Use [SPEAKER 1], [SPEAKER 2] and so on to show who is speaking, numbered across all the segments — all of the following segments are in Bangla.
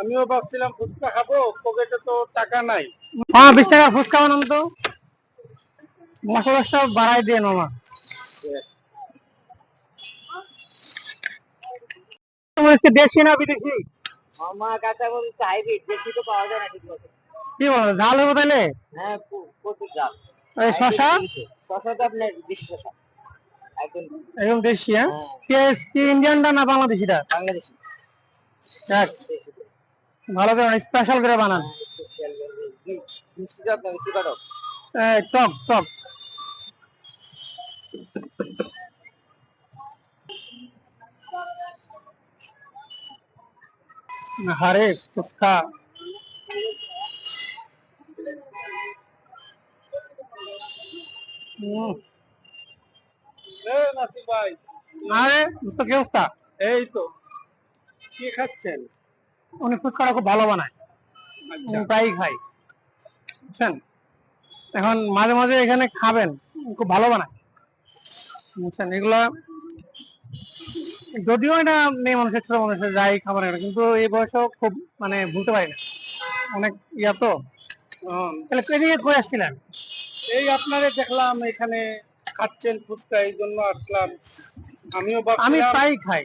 [SPEAKER 1] আমিও ভাবছিলাম ফুচকা খাব পকেটে তো টাকা নাই।
[SPEAKER 2] হ্যাঁ বিশ টাকা ফুচকা বানান তো। মশলাটা বাড়াই দিয়ে মামা দেশি না বিদেশি?
[SPEAKER 3] মামা কাঁচা মরিচ হাইব্রিড বেশি তো পাওয়া যায় না ঠিক মতো
[SPEAKER 2] কি বলো ঝাল হবে তাহলে?
[SPEAKER 3] হ্যাঁ প্রচুর
[SPEAKER 2] এই শশা
[SPEAKER 3] শশা আপনার দেশি শশা একদম
[SPEAKER 2] একদম দেশি হ্যাঁ?
[SPEAKER 3] হ্যাঁ,
[SPEAKER 2] কি ইন্ডিয়ানটা না বাংলাদেশিটা?
[SPEAKER 3] বাংলাদেশি।
[SPEAKER 2] যাক ভালো করে স্পেশাল করে বানান। টক টক। হারে ফুচকা। আরে কি অবস্থা?
[SPEAKER 1] এই তো। কি খাচ্ছেন?
[SPEAKER 2] উনি ফুচকাটা খুব ভালো বানায়।
[SPEAKER 1] আচ্ছা।
[SPEAKER 2] আমি প্রায়ই খাই বুঝছেন? এখন মাঝে মাঝে এখানে খাবেন খুব ভালো বানায়। বুঝছেন? এগুলা যদিও এটা মেয়ে মানুষের ছোট মানুষের যাই খাবার এটা কিন্তু এই বয়সেও খুব মানে ভুলতে পারি না। অনেক ইয়া তো। তাহলে এদিকে করে আসছিলেন?
[SPEAKER 1] এই আপনারে দেখলাম এখানে খাচ্ছেন ফুচকা এই জন্য আসলাম। আমিও
[SPEAKER 2] আমি প্রায়ই খাই।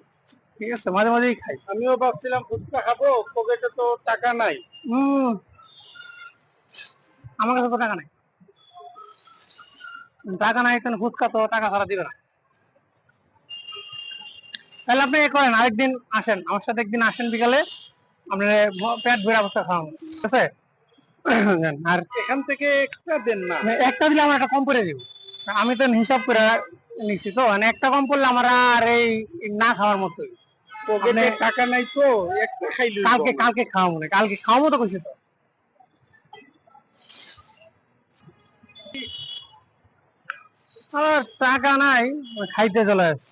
[SPEAKER 2] ঠিক আছে মাঝে মাঝেই খাই।
[SPEAKER 1] আমিও ভাবছিলাম ফুচকা খাব পকেটে তো টাকা নাই।
[SPEAKER 2] হম আমার কাছে তো টাকা নাই। টাকা নাই তাহলে ফুচকা তো টাকা ছাড়া দিবে না। তাহলে আপনি এ করেন আরেকদিন আসেন। আমার সাথে একদিন আসেন বিকালে আপনার পেট ভরা অবস্থা খাওয়াবো। ঠিক আছে? আর
[SPEAKER 1] এখান থেকে একটা দেন না।
[SPEAKER 2] একটা দিলে আমার একটা কম করে দিব। আমি তো হিসাব করে নিছি তো মানে একটা কম পড়লে আমার আর এই না খাওয়ার মতোই।
[SPEAKER 1] পকেটে টাকা নাই তো একটা খাইলে
[SPEAKER 2] কালকে কালকে খাওয়াবো না কালকে খাওয়াবো তো কইছি তো। আর টাকা নাই খাইতে চলে আসছে।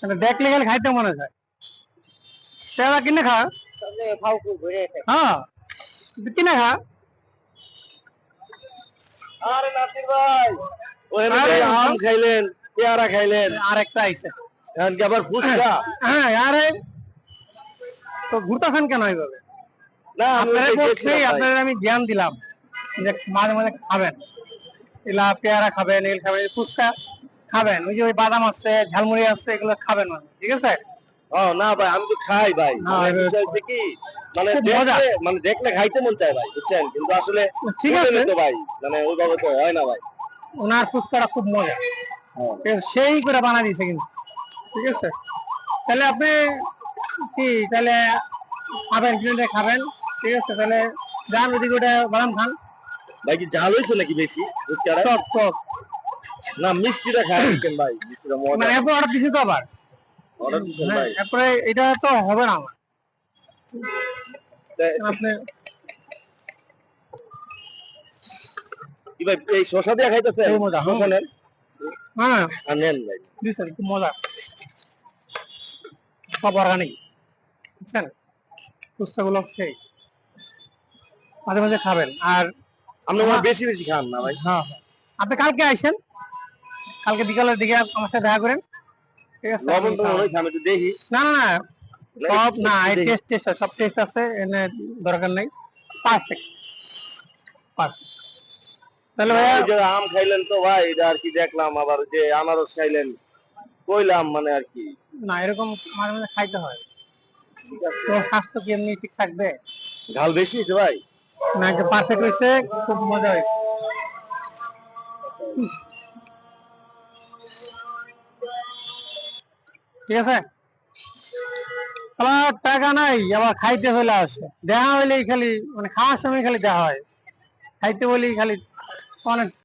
[SPEAKER 2] মানে দেখলে গেলে খাইতে মনে হয় টাকা কিনে খা।
[SPEAKER 3] তাহলে খুব ঘুরে
[SPEAKER 2] হ্যাঁ কিনে খা।
[SPEAKER 1] আরে নাসির ভাই
[SPEAKER 2] আরে,
[SPEAKER 1] আম খাইলেন পেয়ারা খাইলেন।
[SPEAKER 2] আর একটা আইসে
[SPEAKER 1] এখন কি আবার ফুচকা?
[SPEAKER 2] হ্যাঁ আরে তো ঘুরতেছেন কেন এইভাবে?
[SPEAKER 1] না
[SPEAKER 2] আপনারা
[SPEAKER 1] ওইটাই
[SPEAKER 2] বলছি আপনাদের আমি জ্ঞান দিলাম যে মাঝে মাঝে খাবেন। এলা পেয়ারা খাবেন এল খাবেন ফুচকা খাবেন। ওই যে ওই বাদাম আছে ঝালমুড়ি আছে এগুলো খাবেন মাঝে, ঠিক আছে?
[SPEAKER 1] ও না ভাই আমি তো খাই ভাই।
[SPEAKER 2] হ্যাঁ,
[SPEAKER 1] মানে কি মানে দেখলে মানে দেখলে খাইতে মন চায় ভাই বুঝছেন? কিন্তু আসলে
[SPEAKER 2] ঠিক আছে।
[SPEAKER 1] তো ভাই মানে ওইভাবে তো হয় না ভাই।
[SPEAKER 2] ওনার ফুচকাটা খুব মজা। সেই করে বানা দিয়েছে কিন্তু ঠিক আছে? তাহলে আপনি কি তাহলে খাবেন কিনে খাবেন ঠিক আছে? তাহলে যান ওদিকে ওটা বাদাম খান।
[SPEAKER 1] ভাই কি ঝাল হয়েছে নাকি বেশি?
[SPEAKER 2] টক টক।
[SPEAKER 1] না মিষ্টিটা দিচ্ছেন ভাই মিষ্টিটা মজা।
[SPEAKER 2] মানে এরপর অর্ডার দিছি তো আবার?
[SPEAKER 1] অর্ডার দিচ্ছেন
[SPEAKER 2] হ্যাঁ
[SPEAKER 1] ভাই
[SPEAKER 2] এটা তো হবে না আমার। আপনি
[SPEAKER 1] কি ভাই এই শশা দিয়ে খাইতেছেন? শশা নেন?
[SPEAKER 2] হ্যাঁ।
[SPEAKER 1] আর নেন ভাই।
[SPEAKER 2] দিচ্ছেন খুব মজা। সব অর্গানিক বুঝছেন? ফুচকাগুলো সেই। মাঝে মাঝে খাবেন। আর
[SPEAKER 1] আপনি মনে বেশি বেশি খান না ভাই।
[SPEAKER 2] হ্যাঁ হ্যাঁ। আপনি কালকে আইসেন। কালকে বিকালের দিকে আমার সাথে দেখা করেন। ঠিক আছে?
[SPEAKER 1] লবণ তো মনে আমি একটু দেখি।
[SPEAKER 2] না না না। সব না। টেস্ট টেস্ট সব টেস্ট আছে। এনে দরকার নেই। পারফেক্ট পারফেক্ট তাহলে
[SPEAKER 1] ওই যে আম খাইলেন তো ভাই এটা আর কি দেখলাম। আবার যে আনারস খাইলেন কইলাম মানে আর কি।
[SPEAKER 2] না এরকম মাঝে মাঝে খাইতে হয়। তো স্বাস্থ্য কি এমনি ঠিক থাকবে?
[SPEAKER 1] ঝাল বেশি হয়েছে ভাই?
[SPEAKER 2] না যে পারফেক্ট হয়েছে খুব মজা হয়েছে। ঠিক আছে? আমার টাকা নাই আবার খাইতে হইলে আসে দেখা হইলেই খালি মানে খাওয়ার সময় খালি দেখা হয়। খাইতে বলেই খালি অনেক